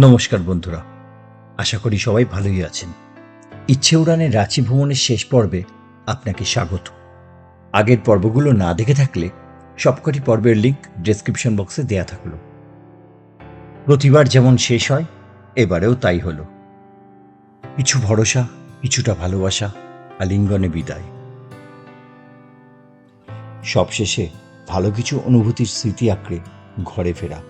নমস্কার বন্ধুরা, আশা করি সবাই ভালোই আছেন। ইচ্ছে উড়ানের রাঁচি ভ্রমণের শেষ পর্বে আপনাকে স্বাগত। আগের পর্বগুলো না দেখে থাকলে সবকটি পর্বের লিঙ্ক ডেসক্রিপশন বক্সে দেয়া থাকল। প্রতিবার যেমন শেষ হয়, এবারেও তাই হলো। কিছু ভরসা, কিছুটা ভালোবাসা, আলিঙ্গনে বিদায়। সবশেষে ভালো কিছু অনুভূতির স্মৃতি আঁকড়ে ঘরে ফেরা।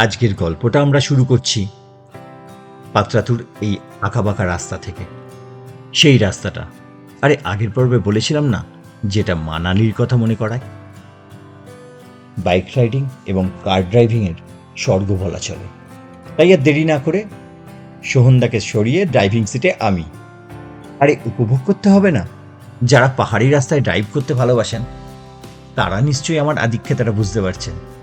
আজকের গল্পটা আমরা শুরু করছি পাত্রাতুর এই আঁকাবাঁকা রাস্তা থেকে। সেই রাস্তাটা। আরে, আগের পর্বে বলেছিলাম না, যেটা মানালির কথা মনে করায়? বাইক রাইডিং এবং কার ড্রাইভিংয়ের স্বর্গ বলা চলে। তাই আর দেরি না করে সোহনদাকে সরিয়ে ড্রাইভিং সিটে আমি। আরে, উপভোগ করতে হবে না। যারা পাহাড়ি রাস্তায় ড্রাইভ করতে ভালোবাসেন, তারা নিশ্চয়ই আমার আধিক্যতাটা বুঝতে পারছেন।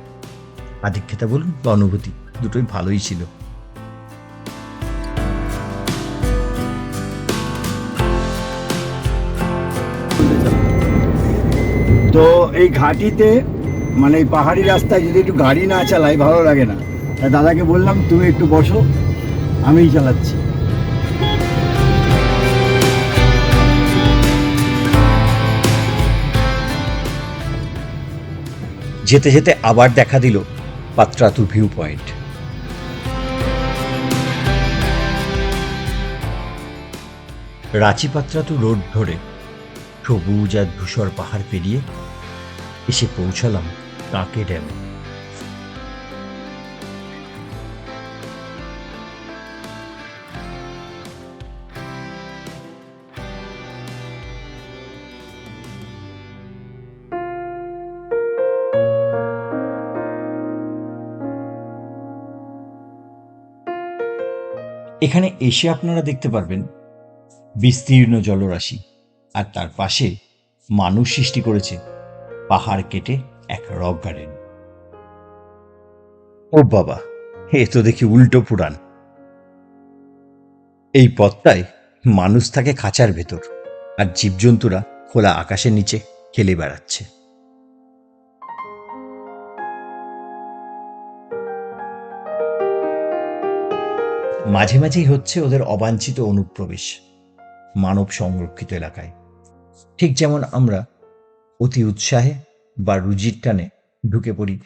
আধিক্যতা বলুন বা অনুভূতি দুটোই ভালোই ছিল। তো এই ঘাটিতে মানে এই পাহাড়ি রাস্তায় যদি একটু গাড়ি না চালাই ভালো লাগে না। তাই দাদাকে বললাম তুমি একটু বসো আমিই চালাচ্ছি। যেতে যেতে আবার দেখা দিল Patratu view point. Ranchi Patratu road ধরে সবুজ আর ধূসর পাহাড় পেরিয়ে এসে পৌঁছালাম কাকে ড্যামে এখানে এসে আপনারা দেখতে পারবেন বিস্তীর্ণ জলরাশি আর তার পাশে মানুষ সৃষ্টি করেছে পাহাড় কেটে এক রক গার্ডেন। ও বাবা, এ তো দেখি উল্টো পুরাণ। এই পথটায় মানুষ থাকে খাঁচার ভেতর আর জীবজন্তুরা খোলা আকাশের নিচে খেলে বেড়াচ্ছে। মাঝে মাঝেই হচ্ছে ওদের অবাঞ্ছিত অনুপ্রবেশ মানব সংরক্ষিত এলাকায়। ঠিক যেমন আমরা অতি উৎসাহে বা রুজির টানে ঢুকে পড়ি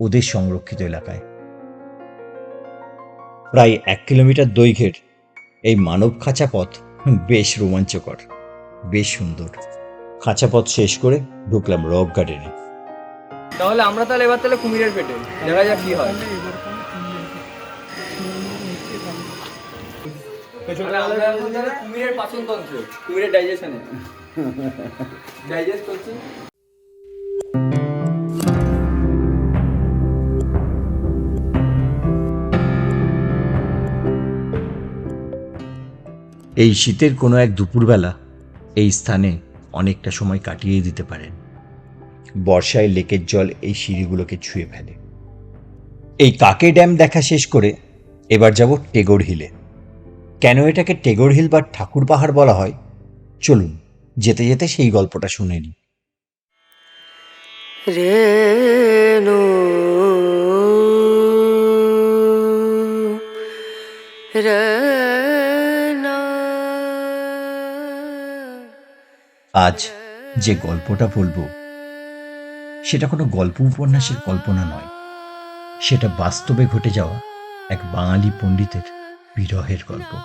ওদের সংরক্ষিত এলাকায়। প্রায় এক কিলোমিটার দৈর্ঘ্যের এই মানব খাঁচা পথ বেশ রোমাঞ্চকর, বেশ সুন্দর। খাঁচা পথ শেষ করে ঢুকলাম রক গার্ডেনে। তাহলে আমরা তাহলে এবার তাহলে কুমিরের পেটে, দেখা যাক কি হয়। কুমিরের পাচনতন্ত্র কুমিরের ডাইজেশনে ডাইজেস্ট করছে। এই শীতের কোনো এক দুপুরবেলা এই স্থানে অনেকটা সময় কাটিয়ে দিতে পারেন। বর্ষায় লেকের জল এই সিঁড়িগুলোকে ছুঁয়ে ফেলে। এই কাকে ড্যাম দেখা শেষ করে এবার যাব টেগোর হিলে। কেন এটাকে টেগোর হিল বা ঠাকুর পাহাড় বলা হয়? চলুন যেতে যেতে সেই গল্পটা শুনে নিই। রেণু রেনা আজ যে গল্পটা বলব সেটা কোনো গল্প উপন্যাসের কল্পনা নয়। সেটা বাস্তবে ঘটে যাওয়া এক বাঙালি পণ্ডিতের বিরহের গল্প।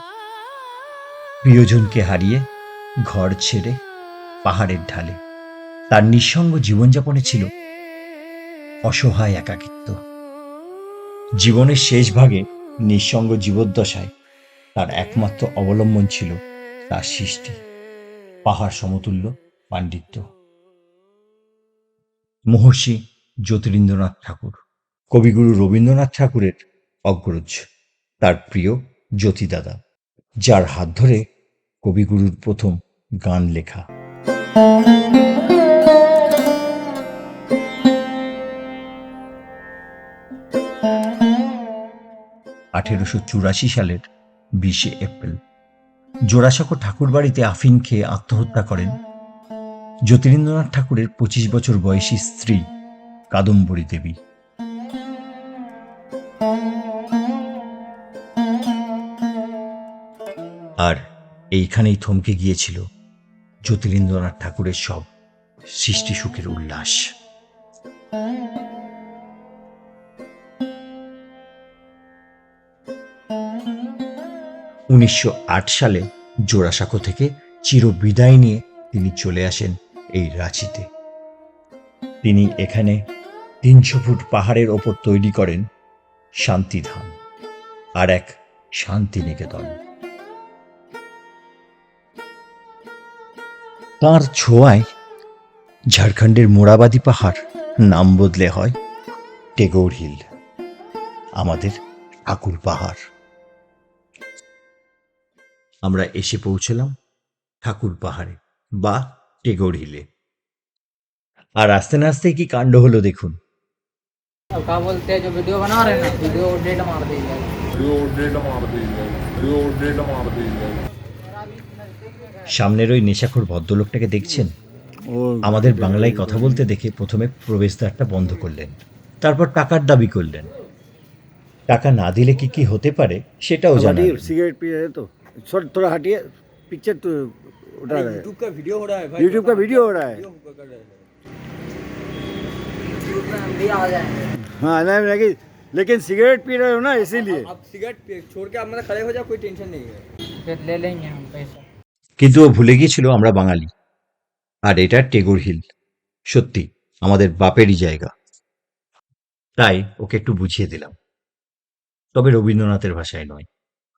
প্রিয়জনকে হারিয়ে ঘর ছেড়ে পাহাড়ের ঢালে। তার নিঃসঙ্গ জীবনযাপনে ছিল অসহায় একাকিত্ব। জীবনের শেষ ভাগে নিঃসঙ্গ জীবদ্দশায় তার একমাত্র অবলম্বন ছিল তার সৃষ্টি, পাহাড় সমতুল্য পাণ্ডিত্য। মহর্ষি জ্যোতিরিন্দ্রনাথ ঠাকুর, কবিগুরু রবীন্দ্রনাথ ঠাকুরের অগ্রজ। তার প্রিয় জ্যোতিদাদা, যার হাত ধরে কবিগুরুর প্রথম গান লেখা। আঠেরোশো চুরাশি সালের বিশে এপ্রিল, জোড়াসাঁকো ঠাকুর বাড়িতে আফিন খেয়ে আত্মহত্যা করেন জ্যোতিরিন্দ্রনাথ ঠাকুরের পঁচিশ বছর বয়সী স্ত্রী কাদম্বরী দেবী। আর এইখানেই থমকে গিয়েছিল জ্যোতিরিন্দ্রনাথ ঠাকুরের সব সৃষ্টি সুখের উল্লাস। উনিশশো আট সালে জোড়াসাঁকো থেকে চির বিদায় নিয়ে তিনি চলে আসেন এই রাঁচিতে। তিনি এখানে তিনশো ফুট পাহাড়ের ওপর তৈরি করেন শান্তিধাম আর এক শান্তিনিকেতন। তার ছোঁয়ায় ঝাড়খণ্ডের মোড়াবাদী পাহাড় নাম বদলে হয় টেগোর হিল আমাদের ঠাকুর পাহাড়। আমরা এসে পৌঁছলাম ঠাকুর পাহাড়ে বা টেগোর হিলে। আর আস্তে নাস্তে কি কাণ্ড হলো দেখুন। সামনের ওই নেশাখোর ভদ্রলোকটাকে দেখছেন ও আমাদের বাংলায় কথা বলতে দেখে প্রথমে প্রবেশদ্বারটা বন্ধ করলেন তারপর টাকার দাবি করলেন টাকা না দিলে কি কি হতে পারে সেটাও জানালেন सिगरेट पी रहे तो छोड़ थोड़ा हटिए पिक्चर तो उठा रहे यूट्यूब का वीडियो हो रहा है भाई यूट्यूब का वीडियो हो रहा है यूट्यूब में हम भी आ जाएंगे हाँ नहीं लेकिन लेकिन सिगरेट पी रहे हो ना इसीलिए आप सिगरेट पे- छोड़ के आप मतलब खड़े हो जाओ कोई टेंशन नहीं है फिर ले लेंगे हम पैसा কিন্তু ও ভুলে গিয়েছিল আমরা বাঙালি আর এটা টেগোর হিল সত্যি আমাদের বাপেরই জায়গা তাই ওকে একটু বুঝিয়ে দিলাম তবে রবীন্দ্রনাথের ভাষায় নয়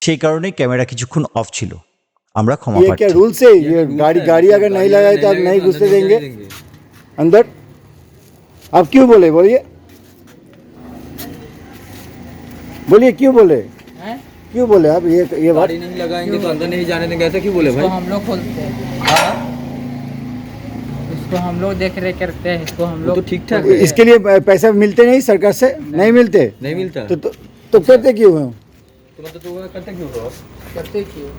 সেই কারণে ক্যামেরা কিছুক্ষণ অফ ছিল আমরা ক্ষমা ये क्या প্রার্থী रूल्स है ये गाड़ी गाड़ी अगर नहीं लगाए तो आप नहीं घुसने देंगे अंदर आप क्यों बोले बोलिए बोलिए क्यों बोले हैं क्यों बोले आप? ये ये बात नहीं लगाएँगे तो अंदर नहीं जाने देंगे। ऐसा क्यों बोले भाई? हम लोग खोलते हैं? इसको हम लोग देख रेख करते हैं इसको हम लोग तो ठीक ठाक इसके लिए पैसा मिलते नहीं सरकार से? नहीं। नहीं मिलते? नहीं मिलता। तो तो, तो करते क्यों हो? तो मतलब तो करते क्यों हो? करते क्यों?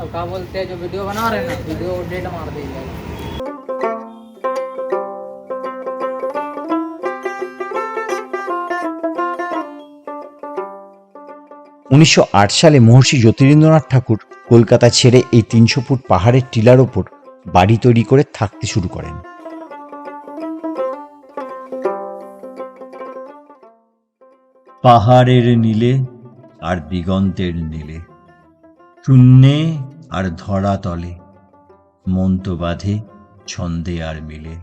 अब क्या बोलते हैं? जो वीडियो बना रहे हैं ना वीडियो डेट मार दी উনিশশো আট সালে মহর্ষি জ্যোতিরিন্দ্রনাথ ঠাকুর কলকাতা ছেড়ে এই তিনশো ফুট পাহাড়ের টিলার ওপর বাড়ি তৈরি করে থাকতে শুরু করেন। পাহাড়ের নীলে আর দিগন্তের নীলে, শূন্যে আর ধরা তলে মন্ত বাঁধে, ছন্দে আর মিলে।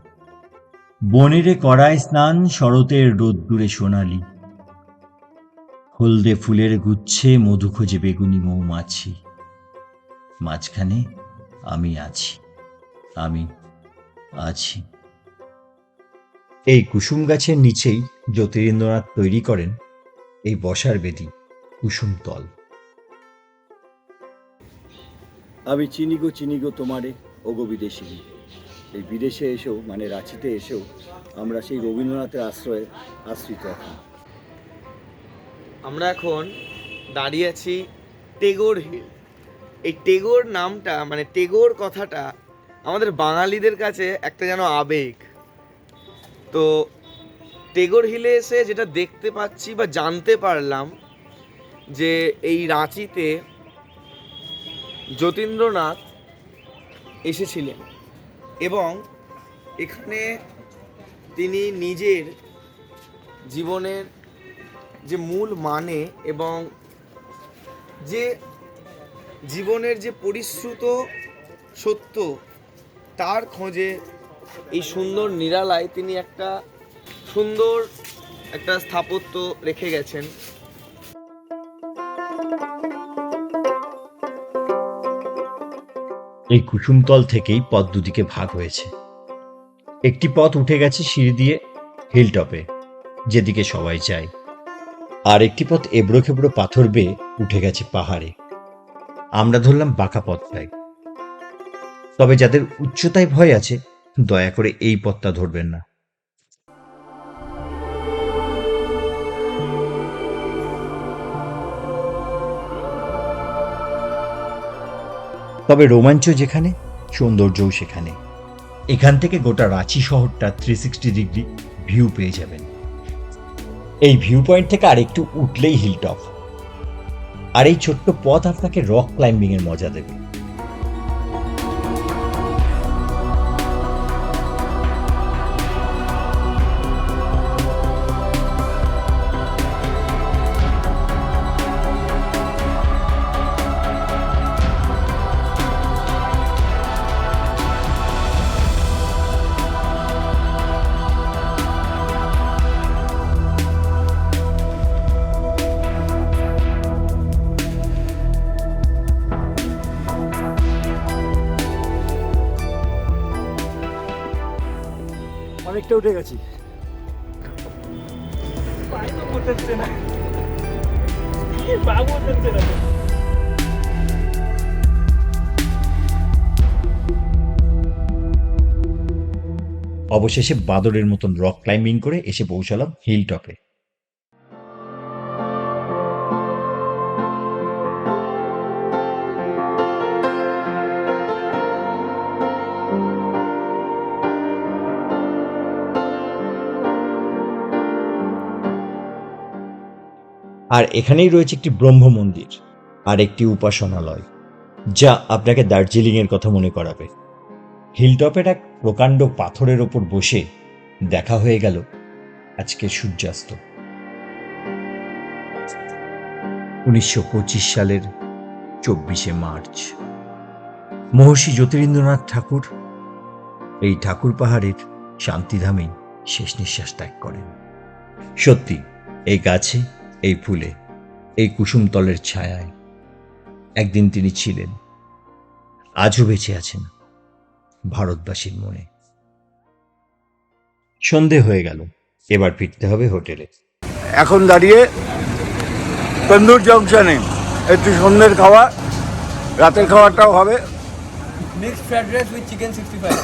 বনেরে করায় স্নান, শরতের রোদ্দুরে সোনালি হলদে ফুলের গুচ্ছে মধু খোঁজে বেগুনি মৌমাছি। মাঝখানে আমি আছি আমি আছি। এই কুসুম গাছের নিচেই জ্যোতিরিন্দ্রনাথ তৈরি করেন এই বসার বেদি কুসুম তল। আমি চিনি গো চিনি গো তোমারে ওগো বিদেশি এই বিদেশে এসেও মানে রাঁচিতে এসেও, আমরা সেই রবীন্দ্রনাথের আশ্রয়ে আশ্রিত এখন। আমরা এখন দাঁড়িয়ে আছি টেগোর হিল। এই টেগোর নামটা মানে টেগোর কথাটা আমাদের বাঙালিদের কাছে একটা যেন আবেগ। তো টেগোর হিলে এসে যেটা দেখতে পাচ্ছি বা জানতে পারলাম যে এই রাঁচিতে যতীন্দ্রনাথ এসেছিলেন এবং এখানে তিনি নিজের জীবনের যে মূল মানে এবং যে জীবনের যে পরিশ্রুত সত্য, তার খোঁজে এই সুন্দর নিরালায় তিনি একটা সুন্দর একটা স্থাপত্য রেখে গেছেন। এই কুসুমতল থেকেই পথ দুদিকে ভাগ হয়েছে। একটি পথ উঠে গেছে সিঁড়ি দিয়ে হিলটপে যেদিকে সবাই যায়। আর একটি পথ এবড়ো খেবড়ো পাথর বেয়ে উঠে গেছে পাহাড়ে। আমরা ধরলাম বাঁকা পথটায়। তবে যাদের উচ্চতায় ভয় আছে, দয়া করে এই পথটা ধরবেন না। তবে রোমাঞ্চ যেখানে, সৌন্দর্যও সেখানে। এখান থেকে গোটা রাঁচি শহরটা থ্রি সিক্সটি ডিগ্রি ভিউ পেয়ে যাবেন। এই ভিউ পয়েন্ট থেকে আরেকটু উঠলেই হিলটপ আর এই ছোট্ট পথ আপনাকে রক ক্লাইম্বিংয়ের মজা দেবে। উঠে গেছি। অবশেষে বাদরের মতন রক ক্লাইম্বিং করে এসে পৌঁছালাম হিল টপে আর এখানেই রয়েছে একটি ব্রহ্ম মন্দির আর একটি উপাসনালয়, যা আপনাকে দার্জিলিংয়ের কথা মনে করাবে। হিলটপের এক প্রকাণ্ড পাথরের ওপর বসে দেখা হয়ে গেল আজকে সূর্যাস্ত। উনিশশো পঁচিশ সালের চব্বিশে মার্চ। মহর্ষি জ্যোতিরিন্দ্রনাথ ঠাকুর এই ঠাকুর পাহাড়ের শান্তিধামেই শেষ নিঃশ্বাস ত্যাগ করেন। সত্যি, এই গাছে এই ফুলে এই কুসুমতলের ছায়ায়। একদিন তিনি ছিলেন আজও বেঁচে আছেন ভারতবাসীর মনে। সন্ধে হয়ে গেল এবার ফিরতে হবে হোটেলে। এখন দাঁড়িয়ে তন্দুর জংশনে একটু সন্ধ্যের খাওয়া রাতের খাওয়াটাও হবে। Mixed fried rice with chicken sixty five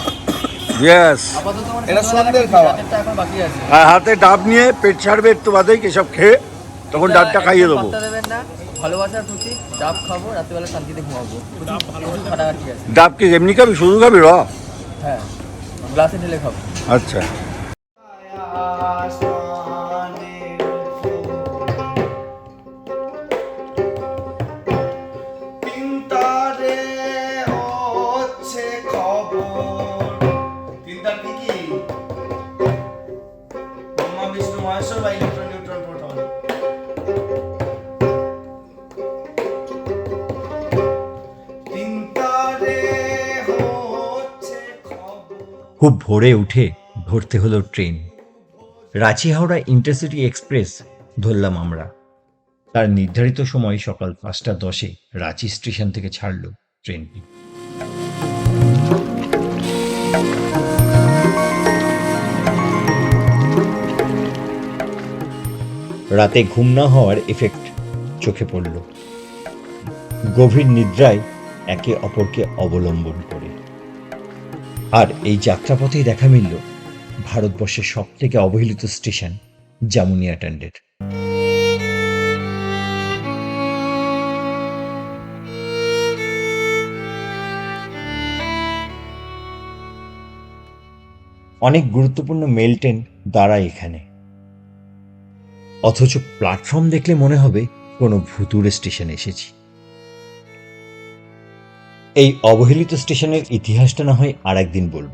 yes মানে এটা সন্ধ্যের খাওয়া। আর হাতে ডাব নিয়ে পেট ছাড়বে একটু বাদেই এসব খেয়ে। তখন ডাবটা খাইয়ে দেবো। ভালোবাসার প্রতি ডাব খাব রাত্রিবেলা শান্তিতে ঘুমাবো। ডাব কি এমনি খাবি? শুধু খাবি র? হ্যাঁ গ্লাসে ঢেলে খাব। আচ্ছা। খুব ভোরে উঠে ধরতে হলো train. Ranchi Howrah intercity express ধরলাম আমরা। তার নির্ধারিত সময় সকাল পাঁচটা দশে রাঁচি স্টেশন থেকে ছাড়ল ট্রেনটি। রাতে ঘুম না হওয়ার এফেক্ট চোখে পড়ল। গভীর নিদ্রায় একে অপরকে অবলম্বন আর এই যাত্রাপথেই দেখা মিলল ভারতবর্ষের সব থেকে অবহেলিত স্টেশন জামুনিয়া ট্যান্ডের। অনেক গুরুত্বপূর্ণ মেল ট্রেন দাঁড়ায় এখানে। অথচ প্ল্যাটফর্ম দেখলে মনে হবে কোনো ভুতুরে স্টেশনে এসেছি। এই অবহেলিত স্টেশনের ইতিহাসটা না হয় আর একদিন বলব।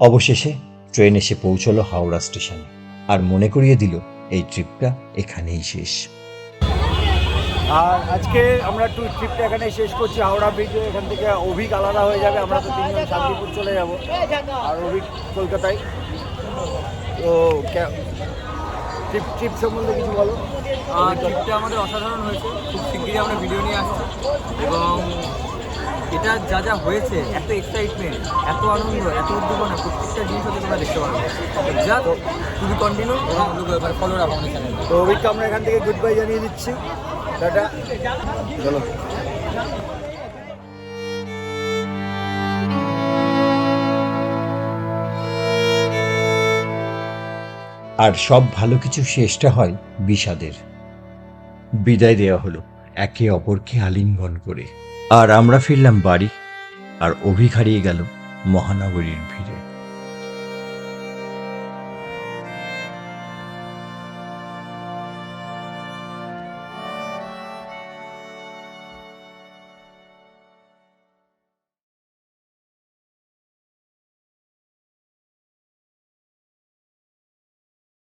অবশেষে ট্রেন এসে পৌঁছলো হাওড়া স্টেশনে আর মনে করিয়ে দিল এই ট্রিপটা এখানেই শেষ। আর আজকে আমরা একটু ট্রিপটা এখানে শেষ করছি। হাওড়া ব্রিজে এখান থেকে অভিক আলাদা হয়ে যাবে, আমরা তো তিনজন শান্তিপুর চলে যাব। আর অভিক কলকাতায়। তো ট্রিপ ট্রিপ সম্বন্ধে কিছু বলো? ট্রিপটা আমাদের অসাধারণ হয়েছে। খুব শিগগিরই আমরা ভিডিও নিয়ে আসছি। এবং এটা যা যা হয়েছে এত এক্সাইটমেন্ট এত আনন্দ এত উদ্দীপনা প্রত্যেকটা জিনিস হতে তোমরা দেখতে পারবে। যা তুমি কন্টিনিউ এবং ফলো রাখো আমাদের চ্যানেল তো আমরা এখান থেকে গুড বাই জানিয়ে দিচ্ছি। টাটা। চলো। আর সব ভালো কিছু শেষটা হয় বিষাদের। বিদায় দেওয়া হলো একে অপরকে আলিঙ্গন করে। আর আমরা ফিরলাম বাড়ি, আর অভিখারিয়ে গেল মহানগরীর ভিড়ে।